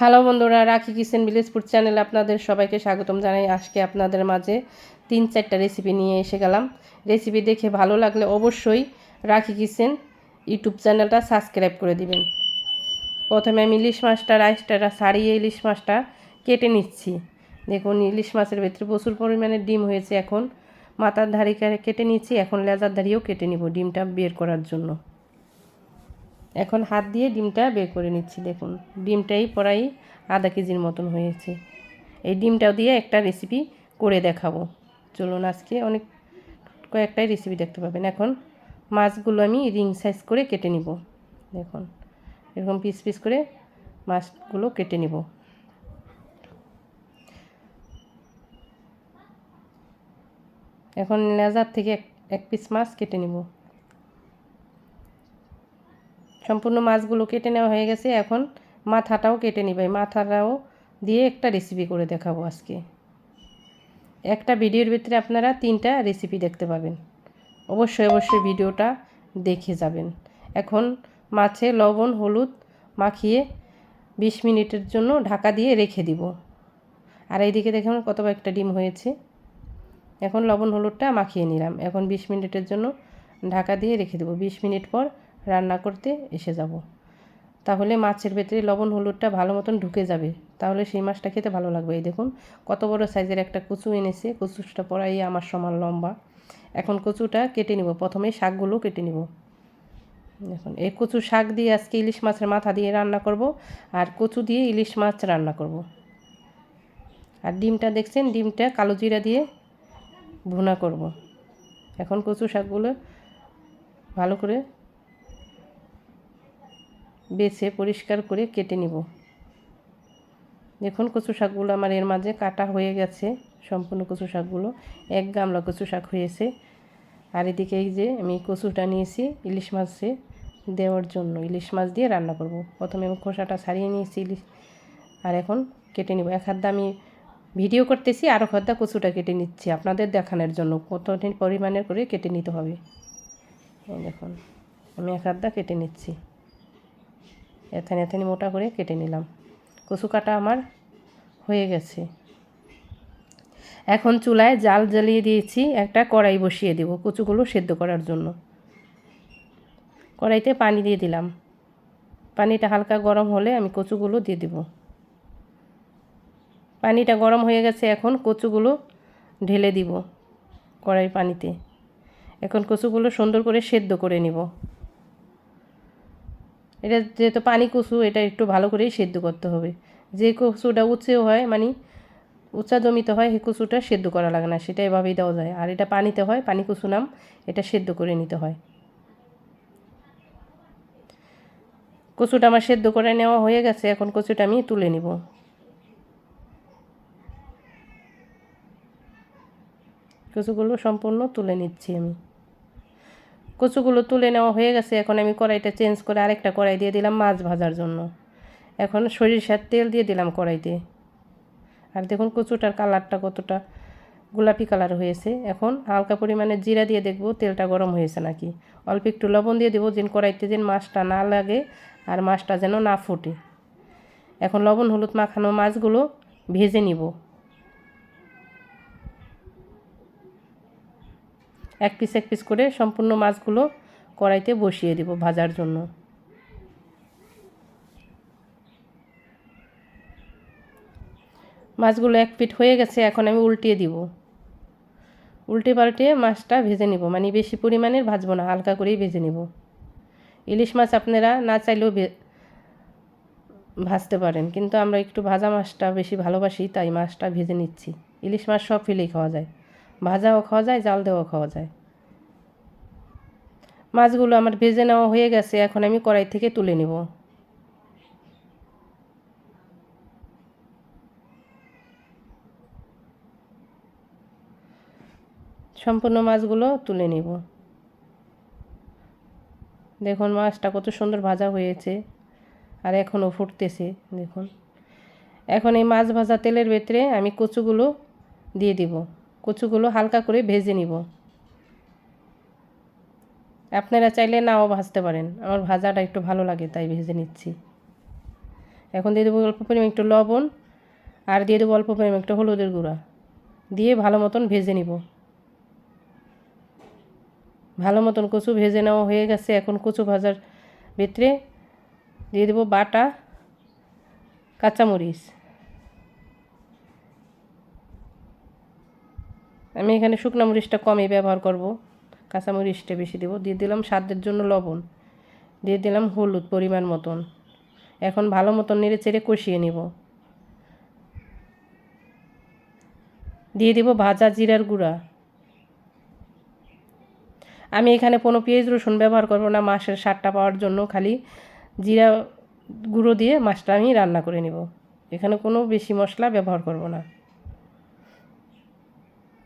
Hello বন্ধুরা, রাখি kitchen village food চ্যানেলে আপনাদের সবাইকে স্বাগতম জানাই। আজকে আপনাদের মাঝে তিন চারটা রেসিপি নিয়ে এসে গেলাম। রেসিপি দেখে ভালো লাগলে অবশ্যই রাখি কিচেন ইউটিউব চ্যানেলটা সাবস্ক্রাইব করে দিবেন। প্রথমে আমি ইলিশ মাছটা রাইসটা সারিয়ে ইলিশ মাছটা কেটে নিচ্ছি। দেখুন, ইলিশ মাছের ভেতরে প্রচুর পরিমাণে ডিম হয়েছে এখন। মাথার ধারি কেটে নিচ্ছি, এখন লেজার ধারিও কেটে নিব ডিমটা বের করার জন্য। এখন হাত দিয়ে ডিমটা বের করে নিচ্ছি, দেখুন। ডিমটাই প্রায় আধা কেজির মতন হয়েছে। এই ডিমটাও দিয়ে একটা রেসিপি করে দেখাবো। চলুন আজকে অনেক, কয়েকটাই রেসিপি দেখতে পাবেন। এখন মাছগুলো আমি রিং সাইজ করে কেটে নিব। দেখুন, এরকম পিস পিস করে মাছগুলো কেটে নিব। এখন লেজার থেকে এক পিস মাছ কেটে নিব। সম্পূর্ণ মাছগুলো কেটে নেওয়া হয়ে গেছে। এখন মাথাটাও কেটে নিবে। মাথাটাও দিয়ে একটা রেসিপি করে দেখাবো আজকে। একটা ভিডিওর ভিতরে আপনারা তিনটা রেসিপি দেখতে পাবেন। অবশ্যই অবশ্যই ভিডিওটা দেখে যাবেন। এখন মাছে লবণ, হলুদ মাখিয়ে বিশ মিনিটের জন্য ঢাকা দিয়ে রেখে দিব। আর এইদিকে দেখুন কত একটা ডিম হয়েছে। এখন লবণ, হলুদটা মাখিয়ে নিলাম। এখন বিশ মিনিটের জন্য ঢাকা দিয়ে রেখে দেবো। বিশ মিনিট পর রান্না করতে এসে যাব। তাহলে মাছের ভেতরে লবণ, হলুদটা ভালো মতন ঢুকে যাবে। তাহলে সেই মাছটা খেতে ভালো লাগবে। এই দেখুন, কত বড় সাইজের একটা কচু এনেছে। কচুটা পড়াই আমার সমান লম্বা। এখন কচুটা কেটে নিব। প্রথমে শাকগুলো কেটে নিব। দেখুন, এই কচু শাক দিয়ে আজকে ইলিশ মাছের মাথা দিয়ে রান্না করব আর কচু দিয়ে ইলিশ মাছ রান্না করব। আর ডিমটা দেখছেন, ডিমটা কালো জিরা দিয়ে ভুনা করব। এখন কচু শাকগুলো ভালো করে বেছে পরিষ্কার করে কেটে নিব। দেখুন কচু শাকগুলো আমার এর মাঝে কাটা হয়ে গেছে, সম্পূর্ণ কচু শাকগুলো। এক গামলা কচু শাক হয়েছে। আর এদিকে এই যে আমি কচুটা নিয়েছি ইলিশ মাছে দেওয়ার জন্য। ইলিশ মাছ দিয়ে রান্না করব। প্রথমে আমি খোসাটা ছাড়িয়ে নিয়েছি ইলিশ। আর এখন কেটে নিব। এক হাত আমি ভিডিও করতেছি আরও খদ্দা কচুটা কেটে নিচ্ছি। আপনাদের দেখানোর জন্য কত পরিমাণের করে কেটে নিতে হবে। দেখুন, আমি এক হাত কেটে নিচ্ছি। এথানি এথানি মোটা করে কেটে নিলাম। কচু কাটা আমার হয়ে গেছে। এখন চুলায় জাল জ্বালিয়ে দিয়েছি, একটা কড়াই বসিয়ে দেব কচুগুলো সেদ্ধ করার জন্য। কড়াইতে পানি দিয়ে দিলাম। পানিটা হালকা গরম হলে আমি কচুগুলো দিয়ে দেব। পানিটা গরম হয়ে গেছে, এখন কচুগুলো ঢেলে দিব কড়াই পানিতে। এখন কচুগুলো সুন্দর করে সেদ্ধ করে নিব। এটা যেহেতু পানি কচু, এটা একটু ভালো করেই সেদ্ধ করতে হবে। যে কচুটা উঁচেও হয় মানে উঁচা জমিতে হয়, সেই কচুটা সেদ্ধ করা লাগে না, সেটা এভাবেই দেওয়া যায়। আর এটা পানিতে হয়, পানি কচু নাম, এটা সেদ্ধ করে নিতে হয়। কচুটা আমার সেদ্ধ করে নেওয়া হয়ে গেছে, এখন কচুটা আমি তুলে নিব। কচুগুলো সম্পূর্ণ তুলে নিচ্ছি আমি। কচুগুলো তুলে নেওয়া হয়ে গেছে, এখন আমি কড়াইটা চেঞ্জ করে আরেকটা কড়াই দিয়ে দিলাম মাছ ভাজার জন্য। এখন সরিষার তেল দিয়ে দিলাম কড়াইতে। আর দেখুন কচুটার কালারটা কতটা গোলাপি কালার হয়েছে। এখন হালকা পরিমাণে জিরা দিয়ে দেখব তেলটা গরম হয়েছে নাকি। অল্প একটু লবণ দিয়ে দেবো যেন কড়াইতে যেন মাছটা না লাগে আর মাছটা যেন না ফুটে। এখন লবণ হলুদ মাখানো মাছগুলো ভেজে নিব। এক পিস এক পিস করে সম্পূর্ণ মাছগুলো কড়াইতে বসিয়ে দেব ভাজার জন্য। মাছগুলো এক পিট হয়ে গেছে, এখন আমি উল্টিয়ে দিব। উল্টে পাল্টে মাছটা ভেজে নিব মানে বেশি পরিমাণের ভাজবো না, হালকা করেই ভেজে নিব। ইলিশ মাছ আপনারা না চাইলেও ভাজতে পারেন, কিন্তু আমরা একটু ভাজা মাছটা বেশি ভালোবাসি, তাই মাছটা ভেজে নিচ্ছি। ইলিশ মাছ সব ফেলেই খাওয়া যায়। ভাজাও খাওয়া যায়, জাল দেওয়া খাওয়া যায়। মাছগুলো আমার ভেজে নেওয়া হয়ে গেছে, এখন আমি কড়াই থেকে তুলে নেব। সম্পূর্ণ মাছগুলো তুলে নেব। দেখুন, মাছটা কত সুন্দর ভাজা হয়েছে, আর এখনও ফুটতেছে, দেখুন। এখন এই মাছ ভাজা তেলের ভেতরে আমি কচুগুলো দিয়ে দিব। কচুগুলো হালকা করে ভেজে নিব। আপনারা চাইলে নাও ভাজতে পারেন। আমার ভাজাটা একটু ভালো লাগে, তাই ভেজে নিচ্ছি। এখন দিয়ে দেবো অল্প পরিমাণ একটু লবণ আর দিয়ে দেবো অল্প পরিমাণ একটু হলুদের গুঁড়া। দিয়ে ভালো মতন ভেজে নিব। ভালো মতন কচু ভেজে নেওয়া হয়ে গেছে। এখন কচু ভাজার ভিতরে দিয়ে দেবো বাটা, কাঁচামরিচ। আমি এখানে শুকনো মরিচটা কমই ব্যবহার করব। কাঁচামরিচটা বেশি দেবো। দিয়ে দিলাম স্বাদের জন্য লবণ। দিয়ে দিলাম হলুদ পরিমাণ মতন। এখন ভালো মতন নেড়ে চেড়ে কষিয়ে নিব। দিয়ে দিব ভাজা জিরার গুঁড়া। আমি এখানে কোনো পেঁয়াজ রসুন ব্যবহার করব না। মাছের স্বাদটা পাওয়ার জন্য খালি জিরা গুঁড়ো দিয়ে মাছটা আমি রান্না করে নিব। এখানে কোনো বেশি মশলা ব্যবহার করব না।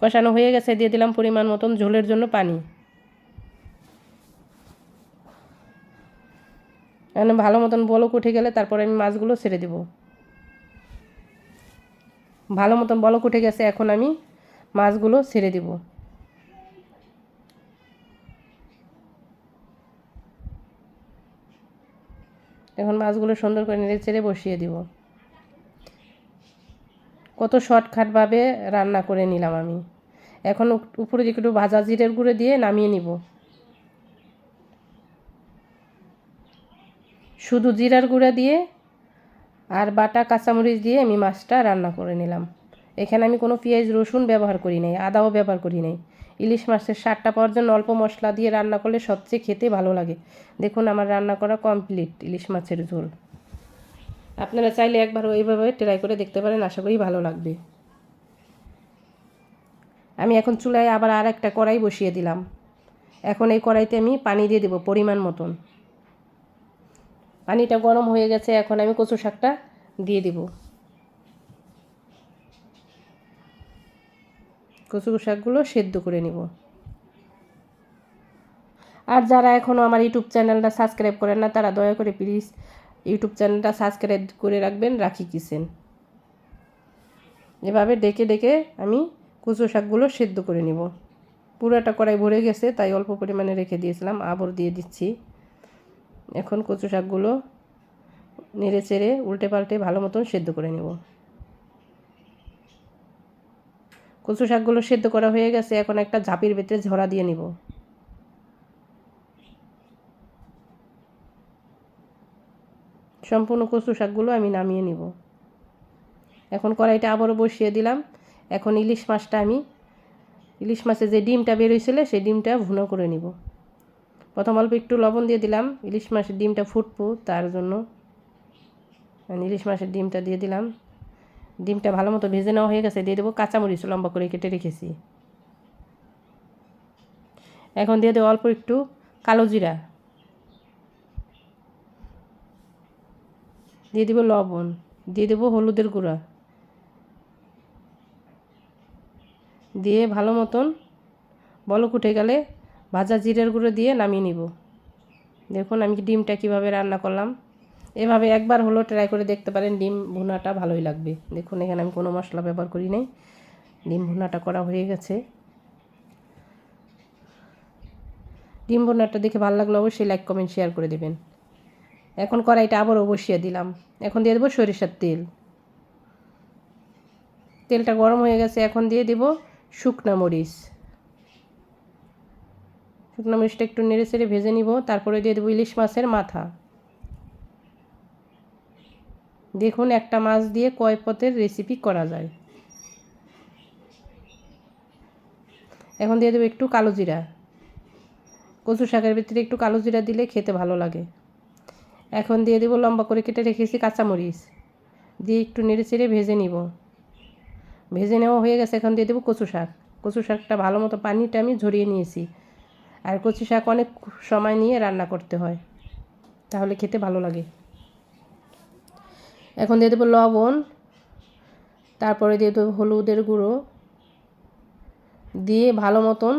কষানো হয়ে গেছে, দিয়ে দিলাম পরিমাণ মতন ঝোলের জন্য পানি। এখন ভালো মতন বলক উঠে গেলে তারপরে আমি মাছগুলো ছেড়ে দেব। ভালো মতন বলক উঠে গেছে, এখন আমি মাছগুলো ছেড়ে দেব। এখন মাছগুলো সুন্দর করে নেড়ে ছেড়ে বসিয়ে দিব। কত শর্টকাটভাবে রান্না করে নিলাম আমি। এখন উপরে একটু ভাজা জিরের গুঁড়ো দিয়ে নামিয়ে নিব। শুধু জিরার গুঁড়া দিয়ে আর বাটা কাঁচামরিচ দিয়ে আমি মাছটা রান্না করে নিলাম। এখানে আমি কোনো পেঁয়াজ, রসুন ব্যবহার করি নাই, আদাও ব্যবহার করি নাই। ইলিশ মাছের স্বাদটা পাওয়ার জন্য অল্প মশলা দিয়ে রান্না করলে সবচেয়ে খেতে ভালো লাগে। দেখুন আমার রান্না করা কমপ্লিট ইলিশ মাছের ঝোল। আপনারা চাইলে একবার ওইভাবে ট্রাই করে দেখতে পারেন, আশা করি ভালো লাগবে। আমি এখন চুলায় আবার আর একটা কড়াই বসিয়ে দিলাম। এখন এই কড়াইতে আমি পানি দিয়ে দেবো পরিমাণ মতন। পানিটা গরম হয়ে গেছে, এখন আমি কচু শাকটা দিয়ে দিব। কচু শাকগুলো সেদ্ধ করে নিব। আর যারা এখনও আমার ইউটিউব চ্যানেলটা সাবস্ক্রাইব করেন না, তারা দয়া করে প্লিজ ইউটিউব চ্যানেলটা সাবস্ক্রাইব করে রাখবেন, রাখি কিচেন এভাবে ডেকে ডেকে আমি কুচো শাকগুলো সেদ্ধ করে নিব। পুরোটা কড়াই ভরে গেছে, তাই অল্প পরিমাণে রেখে দিয়েছিলাম, আবর দিয়ে দিচ্ছি। এখন কচু শাকগুলো নেড়ে চেড়ে উল্টে পাল্টে ভালো মতন সেদ্ধ করে নেব। কচু শাকগুলো সেদ্ধ করা হয়ে গেছে, এখন একটা ঝাঁপির ভেতরে ঝরা দিয়ে নিব। সম্পূর্ণ কচু শাকগুলো আমি নামিয়ে নিব। এখন কড়াইটা আবারও বসিয়ে দিলাম। এখন ইলিশ মাছটা আমি, ইলিশ মাছের যে ডিমটা বেরোইছিল সেই ডিমটা ভুনো করে নিব। প্রথম অল্প একটু লবণ দিয়ে দিলাম, ইলিশ মাছের ডিমটা ফুটবো তার জন্য। ইলিশ মাছের ডিমটা দিয়ে দিলাম। ডিমটা ভালো মতো ভেজে নেওয়া হয়ে গেছে, দিয়ে দেবো কাঁচামরিচ লম্বা করে কেটে রেখেছি। এখন দিয়ে দেবো অল্প একটু কালো জিরা। দিয়ে দেবো লবণ, দিয়ে দেবো হলুদের গুঁড়া। দিয়ে ভালো মতন বলক উঠে গেলে ভাজা জিরের গুঁড়ো দিয়ে নামিয়ে নিব। দেখুন আমি ডিমটা কীভাবে রান্না করলাম। এভাবে একবার হলো ট্রাই করে দেখতে পারেন, ডিম ভুনাটা ভালোই লাগবে। দেখুন এখানে আমি কোনো মশলা ব্যবহার করি নাই। ডিম ভুনাটা করা হয়ে গেছে। ডিম ভুনাটা দেখে ভালো লাগলে অবশ্যই লাইক কমেন্ট শেয়ার করে দেবেন। এখন কড়াইটা আবারও বসিয়ে দিলাম। এখন দিয়ে দেবো সরিষার তেল। তেলটা গরম হয়ে গেছে, এখন দিয়ে দেবো শুকনা মরিচ। শুকনো মরিচটা একটু নেড়ে চেড়ে ভেজে নিব, তারপরে দিয়ে দেবো ইলিশ মাছের মাথা। দেখুন, একটা মাছ দিয়ে কয় পথের রেসিপি করা যায়। এখন দিয়ে দেবো একটু কালো জিরা। কচু শাকের ভিতরে একটু কালো জিরা দিলে খেতে ভালো লাগে। এখন দিয়ে দেবো লম্বা করে কেটে রেখেছি কাঁচামরিচ। দিয়ে একটু নেড়ে চেড়ে ভেজে নিব। ভেজে নেওয়া হয়ে গেছে, এখন দিয়ে দেবো কচু শাক। কচু শাকটা ভালো মতো পানিটা আমি ঝরিয়ে নিয়েছি। আর কচু শাক অনেক সময় নিয়ে রান্না করতে হয়, তাহলে খেতে ভালো লাগে। এখন দিয়ে দেবো লবণ, তারপরে দিয়ে দেবো হলুদের গুঁড়ো। দিয়ে ভালো মতন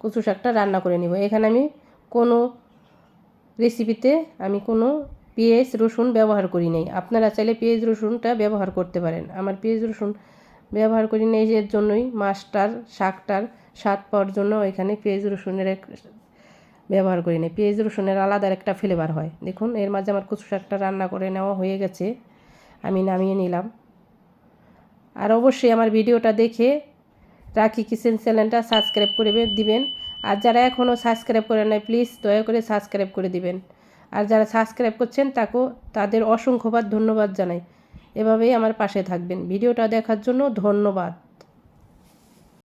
কচু শাকটা রান্না করে নিব। এখানে আমি কোনো রেসিপিতে আমি কোনো পেঁয়াজ, রসুন ব্যবহার করি নাই। আপনারা চাইলে পেঁয়াজ, রসুনটা ব্যবহার করতে পারেন। আমার পেঁয়াজ, রসুন ব্যবহার করি নাই এর জন্যই মাছটার, শাকটার স্বাদ পাওয়ার জন্য এখানে পেঁয়াজ, রসুনের এক ব্যবহার করি না পেঁয়াজ, রসুনের আলাদা একটা ফ্লেভার হয়। দেখুন, এর মাঝে আমার কচু শাকটা রান্না করে নেওয়া হয়ে গেছে। আমি নামিয়ে নিলাম। আর অবশ্যই আমার ভিডিওটা দেখে রাখি কিচেন চ্যানেলটা সাবস্ক্রাইব করে দিবেন। আর যারা এখনও সাবস্ক্রাইব করে নেয় প্লিজ দয়া করে সাবস্ক্রাইব করে দিবেন। আর যারা সাবস্ক্রাইব করছেন তাকেও তাদের অসংখ্যবার ধন্যবাদ জানাই। এভাবেই আমার পাশে থাকবেন। ভিডিওটা দেখার জন্য ধন্যবাদ।